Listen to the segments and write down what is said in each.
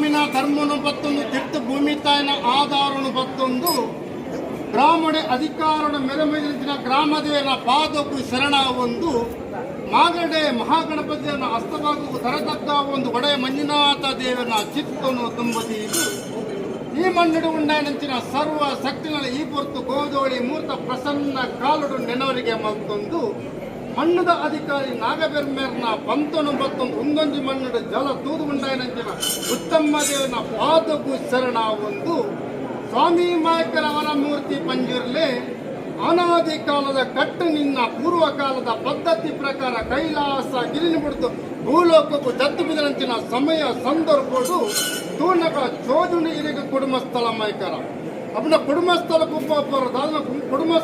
ಸ್ವಾಮಿನ ಧರ್ಮನು ಬತ್ತೊಂದು ತೀರ್ಥ ಭೂಮಿ ತಾಯಿನ ಆಧಾರನು ಬತ್ತೊಂದು ಗ್ರಾಮಡೆ ಅಧಿಕಾರನ ಮೆರಮೆಗಿನ ಗ್ರಾಮದೇವನ ಪಾದಕ್ಕೂ ಶರಣ ಒಂದು, ಮಾಗಡೆ ಮಹಾಗಣಪತಿಯನ್ನು ಹಸ್ತಭಾಗಕ್ಕೂ ತರತಕ್ಕ ಒಂದು ಒಡೆಯ ಮಂಜುನಾಥ ದೇವನ ಚಿತ್ತನು ತುಂಬದಿ ಈ ಮಣ್ಣಿಡು ಉಂಡಾಯನಂಚಿನ ಸರ್ವ ಶಕ್ತಿಗಳ ಈ ಪೊರ್ತು ಗೋದೋಳಿ ಮೂರ್ತ ಪ್ರಸನ್ನ ಕಾಲುಡು ನೆನವರಿಗೆ ಮಲ್ತೊಂದು ಮಣ್ಣದ ಅಧಿಕಾರಿ ನಾಗಬೆರ್ಮೇರ್ನ ಪಂತನು ಮತ್ತೊಂದು ಒಂದೊಂದು ಮಣ್ಣಿನ ಜಲ ತೂದು ಉಂಡಾಯನಂಚಿನ ಉತ್ತಮ ದೇವನ ಪಾದಗು ಶರಣ ಒಂದು. ಸ್ವಾಮಿ ಮಾಯಕರವರ ಮೂರ್ತಿ ಪಂಜುರ್ಲೆ ಅನಾದಿ ಕಾಲದ ಕಟ್ಟು ನಿನ್ನ ಪೂರ್ವ ಕಾಲದ ಪದ್ಧತಿ ಪ್ರಕಾರ ಕೈಲಾಸ ಗಿರಿನಿ ಬಿಡಿದು ಭೂಲೋಕಕ್ಕೂ ದತ್ತು ಬಿದರಂಚಿನ ಸಮಯ ಸಂದರ್ಭಡು ತೂನಗ ಚೋಜುನಿ ಇರಿಗೆ ಕುಡುಂಬ ಸ್ಥಳ ಮೈಕರ ಅವನ ಕುಡುಂಬ ಸ್ಥಳ ಕುಪ್ಪರ ದಾನ ಕುಡುಂಬ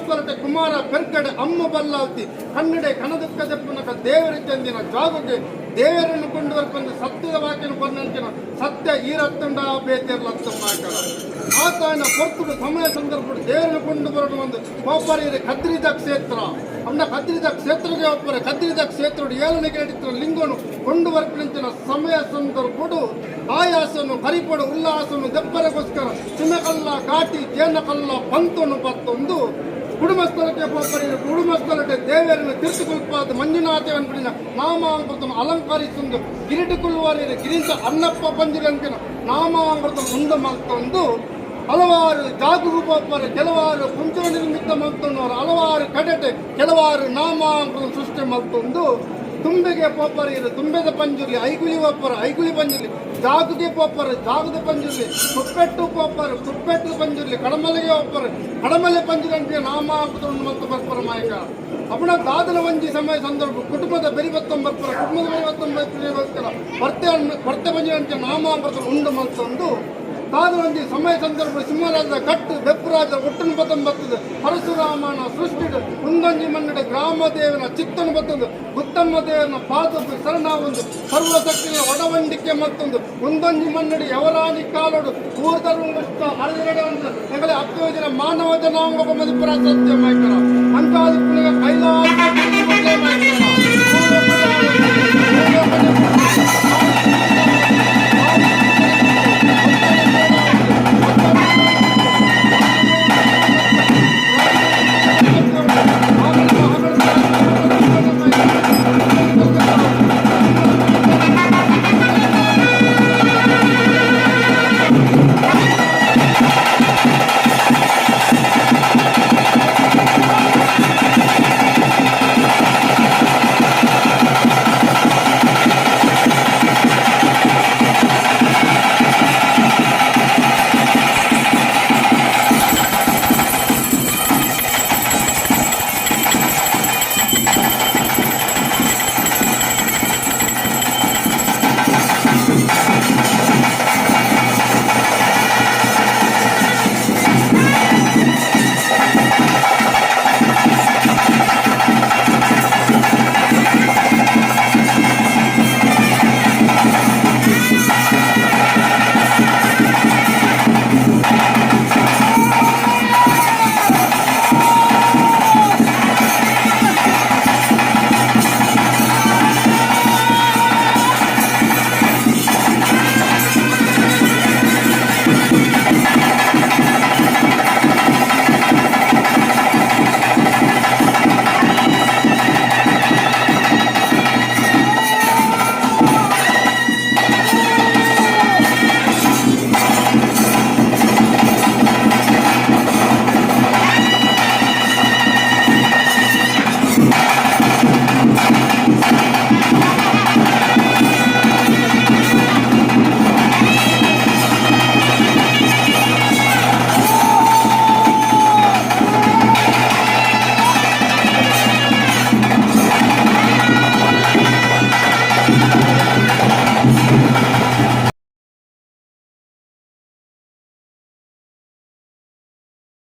ಕುಮಾರ ಪೆರ್ಕಡೆ ಅಮ್ಮ ಬಲ್ಲಾಲ್ತಿ ಕನ್ನಡೆ ಕಣದುಕ್ಕ ದೆಪ್ಪನಕ ದೇವರ ಚಂದಿನ ಜಾಗಕ್ಕೆ ದೇವರನ್ನು ಕೊಂಡು ಬರ್ಕೊಂಡು ಸತ್ಯದ ವಾಕ್ಯನ ಬಂದಂಚಿನ ಸತ್ಯ ಈರತ್ತಂಡ ಬೇತಿಯರ್ಲ ಅತ್ತ ಮಾಕರ ಆತನ ಹೊರತು ಸಮಯ ಸಂದರ್ಭ ದೇವರನ್ನು ಕೊಂಡು ಬರಲು ಒಂದು ಒಬ್ಬರಿಗೆ ಕದ್ರಿದ ಕ್ಷೇತ್ರ. ಅಂದ ಕದ್ರಿದ ಕ್ಷೇತ್ರಕ್ಕೆ ಒಬ್ಬರ, ಕದ್ರಿದ ಕ್ಷೇತ್ರ ಏಳನೆಗೆ ಹಿಡಿತ ಲಿಂಗನು ಕೊಂಡು ಬರ್ಕೊಂಡಂಚಿನ ಸಮಯ ಸಂದರ್ಭಡು ಆಯಾಸನು ಪರಿಪಡು ಉಲ್ಲಾಸನು, ದೆಬ್ಬರಗೋಸ್ಕರ ಚಿನ್ನಕಲ್ಲ ಕಾಟಿ, ಜೇನಕಲ್ಲ, ಪಂತನು ಬತ್ತೊಂದು ಕುಡುಂಬಸ್ಥಳಕ್ಕೆ ಒಬ್ಬರಿಗೆ ಕುಡುಂಬಸ್ಥಳಕ್ಕೆ ದೇವರನ್ನು ತೀರ್ಥಕಲ್ಪಾದ ಮಂಜುನಾಥವನ್ನು ಬಿಡಿನ ನಾಮಾಮೃತನು ಅಲಂಕರಿಸೊಂದು ಗಿರಿಟುಕುಲ್ವಾರಿ ಗಿರಿಂತ ಅನ್ನಪ್ಪ ಪಂಜಿರಂಕಿನ ನಾಮಾಮೃತ ಮುಂದೆ ಮಲ್ತೊಂದು ಹಲವಾರು ಜಾಗರೂಪರು ಕೆಲವಾರು ಕುಂಚ ನಿರ್ಮಿತ ಮಲ್ತೊಂದವರು ಹಲವಾರು ಕಡೆಟೆ ಕೆಲವಾರು ನಾಮಾಮೃತ ಸೃಷ್ಟಿ ಮಲ್ತೊಂದು ತುಂಬೆಗೆ ಪೋಪರ ಇದೆ ತುಂಬೆದ ಪಂಜುರ್ಲಿ ಐಗುಳಿ ಒಪ್ಪರ ಐಗುಳಿ ಪಂಜುರ್ಲಿ ಜಾಗುದಿ ಪೋಪರ ಜಾಗದ ಪಂಜುರ್ಲಿ ಕುಪ್ಪೆಟ್ಟು ಪೋಪರ್ ಕುಪ್ಪೆಟ್ಟು ಪಂಜುರ್ಲಿ ಕಡಮಲೆಗೆ ಒಪ್ಪರ್ ಕಡಮಲೆ ಪಂಜುರಂತೆ ಹಾಕುದು ಮತ್ತು ಬರ್ಪರ ಮಾಯಕ ಅಪಣ ದಾದನ ವಂಜಿ ಸಮಯ ಸಂದರ್ಭ ಕುಟುಂಬದ ಬೆರಿಬತ್ತಂ ಬರ್ಪರ ಕುಟುಂಬದ ಬೆರಿಬತ್ತಂಗೋಸ್ಕರ ಬರ್ತೆ ಬರ್ತೆ ಪಂಜುರಂತೆ ಬರ್ತಾರೆ ಉಂಡು ಮಲ್ತೊಂದು ಕಾದೊಂದಿ ಸಮಯ ಸಂದರ್ಭ ಸಿಂಹರಾಜ ಕಟ್ಟು ಬೆಪ್ಪರಾಜ ಒಟ್ಟನ ಬತ್ತಂ ಬರ್ತದೆ ಪರಶುರಾಮನ ಸೃಷ್ಟಿಡು ಕುಂದಂಜಿ ಮನ್ನಡೆ ಗ್ರಾಮ ದೇವನ ಚಿತ್ತನ ಬತ್ತದು, ಉತ್ತಮ ದೇವನ ಪಾದದ್ದು ಶರಣ ಒಂದು ಸರ್ವಶಕ್ತಿಯ ಒಡವಂಡಿಕೆ ಮತ್ತೊಂದು ಕುಂದಂಜಿ ಮನ್ನಡಿ ಯವರಾನಿ ಕಾಲೋಡು ಒಂದು ಹೆಗಲೆ ಹತ್ತು ಜನ ಮಾನವ ಜನಾಂಗ ಮದಿಪುರ ಸತ್ಯ ಮಾಯ್ಕರ ಅಂತಾದ ಕೈಲಾಸ